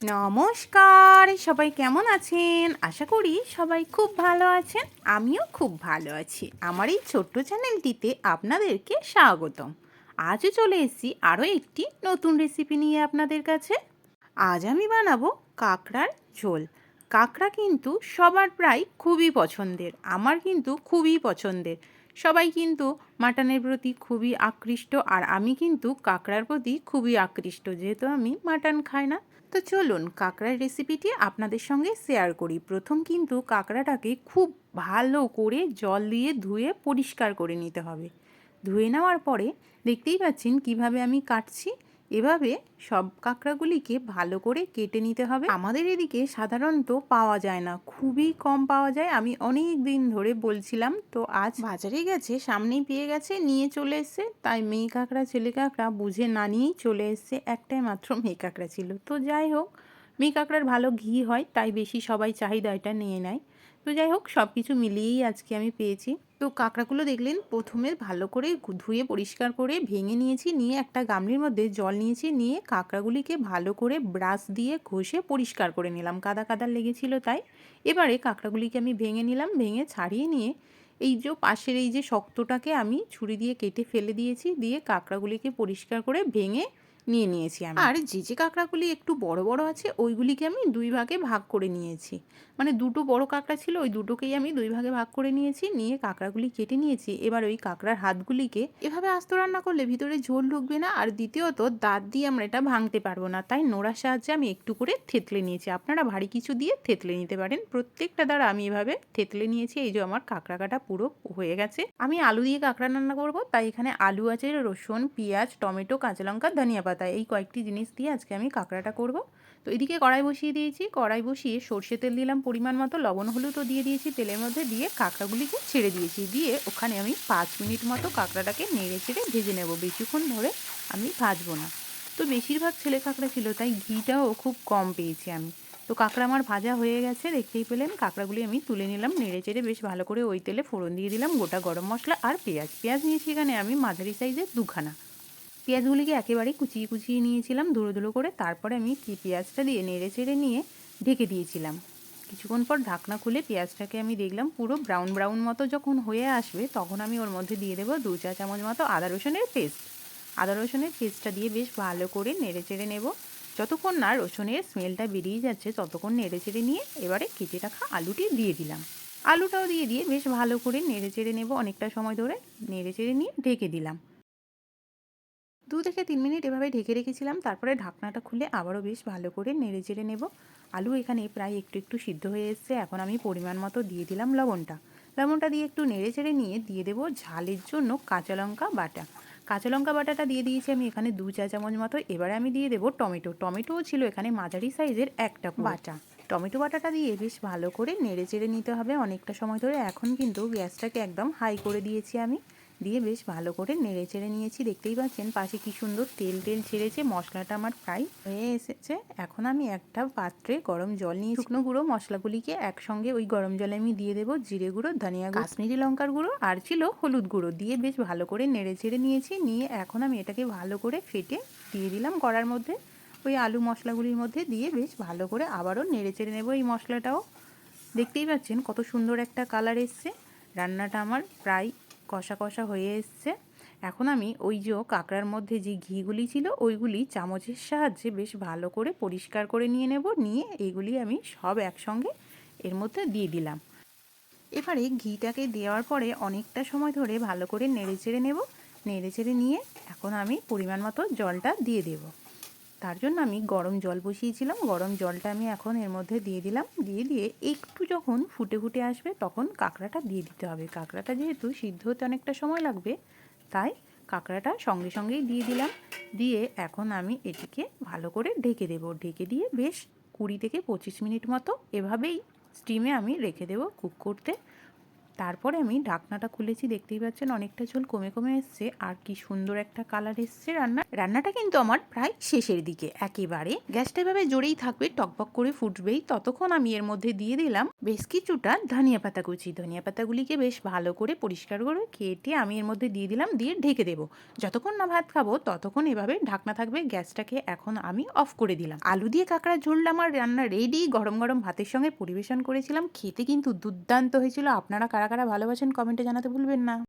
নমস্কার, সবাই কেমন আছেন? আশা করি সবাই খুব ভালো আছেন, আমিও খুব ভালো আছি। আমার এই ছোট্ট চ্যানেলটিতে আপনাদেরকে স্বাগতম। আজও চলে এসেছি আরও একটি নতুন রেসিপি নিয়ে আপনাদের কাছে। আজ আমি বানাবো কাঁকড়ার ঝোল। কাঁকড়া কিন্তু সবার প্রায় খুবই পছন্দের, আমার কিন্তু খুবই পছন্দের। সবাই কিন্তু মাটনের প্রতি খুবই আকৃষ্ট আর আমি কিন্তু কাঁকড়ার প্রতি খুবই আকৃষ্ট, যেহেতু আমি মাটন খাই না। তো চলুন কাঁকড়ার রেসিপিটি আপনাদের সঙ্গে শেয়ার করি। প্রথম কিন্তু কাঁকড়াটাকে খুব ভালো করে জল দিয়ে ধুয়ে পরিষ্কার করে নিতে হবে। ধুয়ে নেওয়ার পরে দেখতেই পাচ্ছেন কীভাবে আমি কাটছি। এভাবে সব কাঁকড়াগুলিকে ভালো করে কেটে নিতে হবে। আমাদের এদিকে সাধারণত পাওয়া যায় না, খুবই কম পাওয়া যায়, আমি অনেক দিন ধরে বলছিলাম। তো আজ বাজারে গেছে, সামনেই পেয়ে গেছে, নিয়ে চলে এসছে, তাই মেয়ে কাঁকড়া, ছেলে কাঁকড়া বুঝে না নিয়েই চলে এসছে, একটাই মাত্র মেয়ে কাঁকড়া ছিল। তো যাই হোক, মেয়ে কাঁকড়ার ভালো ঘি হয়, তাই বেশি সবাই চাহিদা এটা নিয়ে নেয়। তো যাই হোক সব কিছু মিলিয়েই আজকে আমি পেয়েছি। তো কাঁকড়াগুলো দেখলেন, প্রথমে ভালো করে ধুয়ে পরিষ্কার করে ভেঙে নিয়েছি, নিয়ে একটা গামলির মধ্যে জল নিয়েছি, নিয়ে কাঁকড়াগুলিকে ভালো করে ব্রাশ দিয়ে ঘষে পরিষ্কার করে নিলাম। কাদা কাদা লেগেছিল তাই। এবারে কাঁকড়াগুলিকে আমি ভেঙে নিলাম, ভেঙে ছাড়িয়ে নিয়ে এই যে পাশের এই যে শক্তটাকে আমি ছুরি দিয়ে কেটে ফেলে দিয়েছি, দিয়ে কাঁকড়াগুলিকে পরিষ্কার করে ভেঙে নিয়ে নিয়েছি আমি। আর যে যে কাঁকড়াগুলি একটু বড় বড় আছে, ওইগুলিকে আমি দুই ভাগে ভাগ করে নিয়েছি। মানে দুটো বড় কাঁকড়া ছিল, ওই দুটোকেই আমি দুই ভাগে ভাগ করে নিয়েছি, নিয়ে কাঁকড়াগুলি কেটে নিয়েছি। এবার ওই কাঁকড়ার হাতগুলিকে এভাবে আস্ত রান্না করলে ভিতরে ঝোল ঢুকবে না, আর দ্বিতীয়ত দাঁত দিয়ে আমরা এটা ভাঙতে পারব না। তাই নোড়ার সাহায্যে আমি একটু করে থেতলে নিয়েছি। আপনারা ভারী কিছু দিয়ে থেতলে নিতে পারেন। প্রত্যেকটা দ্বারা আমি এভাবে থেতলে নিয়েছি, এই যে আমার কাঁকড়া কাটা পুরো হয়ে গেছে। আমি আলু দিয়ে কাঁকড়া রান্না করব, তাই এখানে আলু আছে, রসুন, পেঁয়াজ, টমেটো, কাঁচা লঙ্কা, ধনিয়া এই কয়েকটি জিনিস দিয়ে আজকে আমি কাঁকড়াটা করব। তো এদিকে কড়াই বসিয়ে দিয়েছি। কড়াই বসিয়ে সর্ষে তেল দিলাম পরিমাণ মতো। লবণ হলুদও দিয়ে দিয়েছি। তেলের মধ্যে দিয়ে কাঁকড়াগুলিকে ছেড়ে দিয়েছি। দিয়ে ওখানে আমি পাঁচ মিনিট মতো কাঁকড়াটাকে নেড়ে চেড়ে ভেজে নেব। বেশিক্ষণ ধরে আমি ভাজবো না। তো বেশিরভাগ ছেলে কাঁকড়া ছিল, তাই ঘিটাও খুব কম পেয়েছি আমি। তো কাঁকড়া আমার ভাজা হয়ে গেছে, দেখতেই পেলেন কাঁকড়াগুলি আমি তুলে নিলাম, নেড়ে চেড়ে বেশ ভালো করে ওই তেলে ফোড়ন দিয়ে দিলাম। গোটা গরম মশলা আর পেঁয়াজ। পেঁয়াজ নিয়েছি এখানে আমি মাঝারি সাইজের দুখানা। পেঁয়াজগুলিকে একেবারে কুচিয়ে কুচিয়ে নিয়েছিলাম ধুলো ধুলো করে। তারপরে আমি পেঁয়াজটা দিয়ে নেড়ে চেড়ে নিয়ে ঢেকে দিয়েছিলাম। কিছুক্ষণ পর ঢাকনা খুলে পেঁয়াজটাকে আমি দেখলাম পুরো ব্রাউন ব্রাউন মতো যখন হয়ে আসবে, তখন আমি ওর মধ্যে দিয়ে দেবো দু চা চামচ মতো আদা রসুনের পেস্ট। আদা রসুনের পেস্টটা দিয়ে বেশ ভালো করে নেড়ে চেড়ে নেব। যতক্ষণ না রসুনের স্মেলটা বেরিয়ে যাচ্ছে, ততক্ষণ নেড়ে চেড়ে নিয়ে এবারে কেটে রাখা আলুটি দিয়ে দিলাম। আলুটাও দিয়ে দিয়ে বেশ ভালো করে নেড়ে চেড়ে নেব অনেকটা সময় ধরে। নেড়ে চেড়ে নিয়ে ঢেকে দিলাম। দু থেকে তিন মিনিট এভাবে ঢেকে রেখেছিলাম তারপরে ঢাকনাটা খুলে আবারও বেশ ভালো করে নেড়ে চেড়ে নেব। আলু এখানে প্রায় একটু একটু সিদ্ধ হয়ে এসছে এখন আমি পরিমাণ মতো দিয়ে দিলাম লবণটা। লবণটা দিয়ে একটু নেড়ে চেড়ে নিয়ে দিয়ে দেবো ঝালের জন্য কাঁচা লঙ্কা বাটা। কাঁচা লঙ্কা বাটাটা দিয়ে দিয়েছি আমি এখানে দু চা চামচ মতো। এবারে আমি দিয়ে দেবো টমেটো। টমেটোও ছিল এখানে মাঝারি সাইজের একটা বাটা। টমেটো বাটাটা দিয়ে বেশ ভালো করে নেড়ে চেড়ে নিতে হবে। অনেকটা সময় ধরে এখন কিন্তু গ্যাসটাকে একদম হাই করে দিয়েছি আমি। দিয়ে বেশ ভালো করে নেড়ে চেড়ে নিয়েছি। দেখতেই পাচ্ছেন পাশে কি সুন্দর তেল তেল ছেড়েছে, মশলাটা আমার প্রায় হয়ে এসেছে। এখন আমি একটা পাত্রে গরম জল নিয়ে শুকনো গুঁড়ো মশলাগুলিকে একসঙ্গে ওই গরম জলে আমি দিয়ে দেবো, জিরে গুঁড়ো, ধনিয়া কাশ্মীরি লঙ্কার গুঁড়ো আর ছিল হলুদ গুঁড়ো দিয়ে বেশ ভালো করে নেড়ে চেড়ে নিয়েছি। নিয়ে এখন আমি এটাকে ভালো করে ফেটে দিয়ে দিলাম কড়ার মধ্যে। ওই আলু মশলাগুলির মধ্যে দিয়ে বেশ ভালো করে আবারও নেড়ে চেড়ে নেব এই মশলাটাও। দেখতেই পাচ্ছেন কত সুন্দর একটা কালার এসছে। রান্নাটা আমার প্রায় কষা কষা হয়ে এসছে। এখন আমি ওই যে কাঁকড়ার মধ্যে যে ঘিগুলি ছিল, ওইগুলি চামচের সাহায্যে বেশ ভালো করে পরিষ্কার করে নিয়ে নেব। নিয়ে এইগুলি আমি সব একসঙ্গে এর মধ্যে দিয়ে দিলাম। এবারে ঘিটাকে দেওয়ার পরে অনেকটা সময় ধরে ভালো করে নেড়ে চেড়ে নেব। নেড়ে চেড়ে নিয়ে এখন আমি পরিমাণ মতো জলটা দিয়ে দেবো। তার জন্য আমি গরম জল বসিয়েছিলাম। গরম জলটা আমি এখন এর মধ্যে দিয়ে দিলাম। দিয়ে দিয়ে একটু যখন ফুটে ফুটে আসবে তখন কাঁকড়াটা দিয়ে দিতে হবে। কাঁকড়াটা যেহেতু সিদ্ধ হতে অনেকটা সময় লাগবে, তাই কাঁকড়াটা সঙ্গে সঙ্গেই দিয়ে দিলাম। দিয়ে এখন আমি এটিকে ভালো করে ঢেকে দেবো। ঢেকে দিয়ে বেশ কুড়ি থেকে পঁচিশ মিনিট মতো এভাবেই স্টিমে আমি রেখে দেবো কুক করতে। তারপরে আমি ঢাকনাটা খুলেছি, দেখতেই পাচ্ছেন অনেকটা ঝোল কমে কমে এসছে। আর কি সুন্দর একটা কালার এসছে রান্না, রান্নাটা কিন্তু আমার প্রায় শেষের দিকে। একেবারে গ্যাসটা এভাবে জোরেই থাকবে, টকবক করে ফুটবেই। ততক্ষণ আমি এর মধ্যে দিয়ে দিলাম বেশ কিছুটা ধনিয়া পাতা কুচি। ধনিয়া পাতাগুলিকে বেশ ভালো করে পরিষ্কার করে কেটে আমি এর মধ্যে দিয়ে দিলাম, দিয়ে ঢেকে দেবো। যতক্ষণ না ভাত খাব, ততক্ষণ এভাবে ঢাকনা থাকবে, গ্যাসটাকে এখন আমি অফ করে দিলাম। আলু দিয়ে কাঁকড়া ঝোলটা আমার রান্না রেডি গরম গরম ভাতের সঙ্গে পরিবেশন করেছিলাম। খেতে কিন্তু দুর্দান্ত হয়েছিল। আপনারা কারা কারা ভালোবাসেন কমেন্টে জানাতে ভুলবেন না।